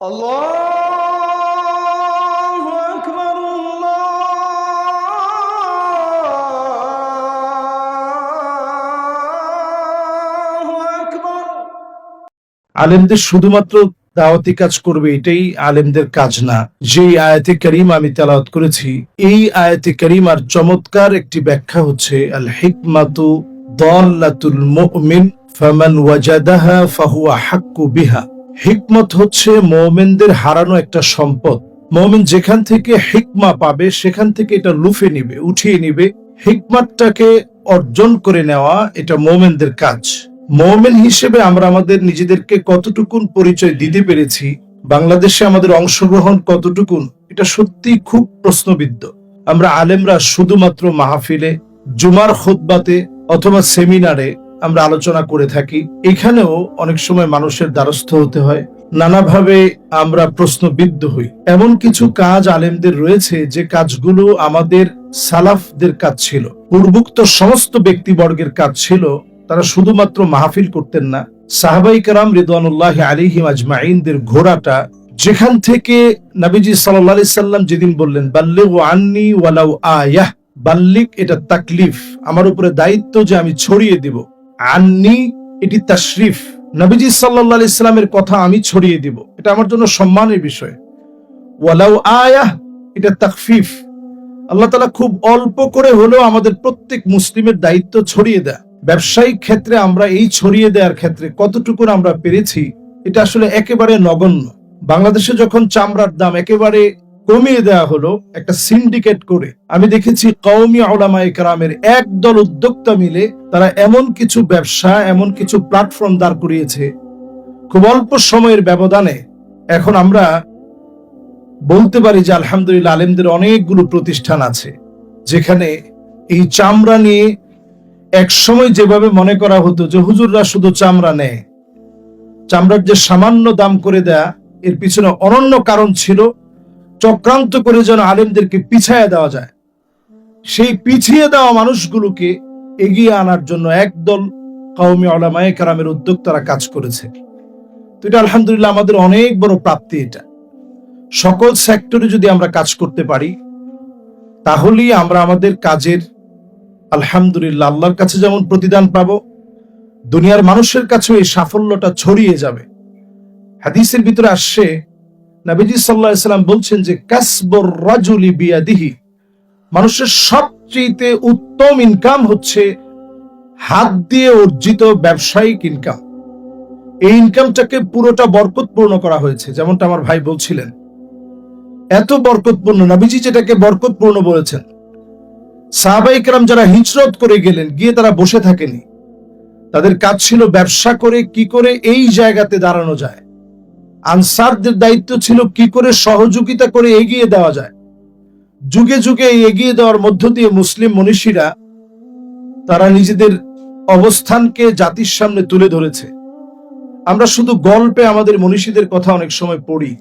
الله أكبر الله أكبر আলেমদের শুধুমাত্র দাওয়াতি কাজ করবে এটাই আলেমদের কাজ না যে আয়াতে করিম আমি তেলাওয়াত করেছি এই আয়াতে করিমার চমৎকার একটি ব্যাখ্যা হচ্ছে আল হিকমাতু দল্লাতুল মুমিন ফামান ওয়াজাদাহা ফাহুয়া হাক্কু বিহা হিকমত হচ্ছে মোমেনদের হারানো একটা সম্পদ। মোমেন যেখান থেকে হিকমা পাবে, সেখান থেকে এটা লুফে নিবে, উঠিয়ে নিবে। হিকমাতটাকে অর্জন করে নেওয়া এটা মোমেনদের কাজ। মোমেন হিসেবে আমরা আমাদের নিজেদেরকে কতটুকুন পরিচয় দিতে পেরেছি, বাংলাদেশে আমাদের অংশগ্রহণ কতটুকুন, এটা সত্যি খুব প্রশ্নবিদ্ধ। আমরা আলেমরা শুধুমাত্র মাহফিলে, জুমার খুতবাতে অথবা সেমিনারে আমরা আলোচনা করে থাকি। এখানেও অনেক সময় মানুষের দ্বারস্থ হতে হয়। নানাভাবে আমরা প্রশ্নবিদ্ধ হই। এমন কিছু কাজ আলেমদের রয়েছে, যে কাজগুলো আমাদের সালাফদের কাজ ছিল। পূর্বোক্ত সমস্ত ব্যক্তিবর্গের কাজ ছিল, তারা শুধুমাত্র মাহফিল করতেন না। সাহাবাই কারাম রিদওয়ানুল্লাহ আলিহিম আজমাইনদের ঘোড়াটা, যেখান থেকে নাবিজি সাল্লাল্লাহু সাল্লাম যেদিন বললেন, বাল্লিগু আন্নি ওয়ালাউ আয়াহ বাল্লিক এটা তাকলিফ। আমার উপরে দায়িত্ব যে আমি ছড়িয়ে দিব। আন্নি, এটি তাশরিফ। নবীজি সাল্লাল্লাহু আলাইহি সাল্লামের কথা আমি ছড়িয়ে দিব। এটা আমার জন্য সম্মানের বিষয়। ওয়ালাউ আয়াহ এটা তাকফিফ। আল্লাহ তালা খুব অল্প করে হলেও আমাদের প্রত্যেক মুসলিমের দায়িত্ব ছড়িয়ে দেয়। ব্যবসায়িক ক্ষেত্রে আমরা এই ছড়িয়ে দেওয়ার ক্ষেত্রে কতটুকু আমরা পেরেছি, এটা আসলে একেবারে নগণ্য। বাংলাদেশে যখন চামড়ার দাম একেবারে কমিয়ে দেওয়া হলো একটা সিন্ডিকেট করে। আমি দেখেছি ওলামা একরামের একদল উদ্যোক্তা মিলে তারা এমন কিছু ব্যবসা, এমন কিছু প্ল্যাটফর্ম দাঁড় করিয়েছে। খুব অল্প সময়ের ব্যবধানে এখন আমরা বলতে পারি যে আলহামদুলিল্লাহ আলেমদের অনেকগুলো প্রতিষ্ঠান আছে, যেখানে এই চামড়া নিয়ে এক সময় যেভাবে মনে করা হতো যে হুজুররা শুধু চামড়া নেয়, চামড়ার যে সামান্য দাম করে দেয়া, এর পিছনে অনন্য কারণ ছিল চক্রান্ত করে যেন আলেমদেরকে পিছায়া দেওয়া যায়। সেই পিছিয়ে দেওয়া মানুষগুলোকে এগিয়ে আনার জন্য একদল কওমি ওলামায়ে কারামের উদ্যোগ তারা কাজ করেছে। তো এটা আলহামদুলিল্লাহ আমাদের অনেক বড় প্রাপ্তি এটা। সকল সেক্টরে যদি আমরা কাজ করতে পারি, তাহলেই আমরা আমাদের কাজের আলহামদুলিল্লাহ আল্লাহর কাছে যেমন প্রতিদান পাবো, দুনিয়ার মানুষের কাছেও এই সাফল্যটা ছড়িয়ে যাবে। হাদিসের ভিতরে আসছে নবীজি সাল্লাহ বলছেন যে, কাসবর রাজুলি বিয়াদিহি। মানুষের সবচেয়ে উত্তম ইনকাম হচ্ছে হাত দিয়ে অর্জিত ব্যবসায়িক ইনকাম এই ইনকামটাকে পুরোটা বরকতপূর্ণ করা হয়েছে, যেমনটা আমার ভাই বলছিলেন। এত বরকতপূর্ণ, নবীজি যেটাকে বরকতপূর্ণ বলেছেন। সাহাবাইকরাম যারা হিজরত করে গেলেন, গিয়ে তারা বসে থাকেনি। তাদের কাজ ছিল ব্যবসা করে কি করে এই জায়গাতে দাঁড়ানো যায়। আনসারদের দায়িত্ব ছিল কি করে সহযোগিতা করে এগিয়ে দেওয়া যায়। যুগে যুগে এগিয়ে দেওয়ার মধ্য দিয়ে মুসলিম মনীষীরা তারা নিজেদের অবস্থানকে জাতির সামনে তুলে ধরেছে। আমরা শুধু গল্পে আমাদের মনীষীদের কথা অনেক সময় পড়ি।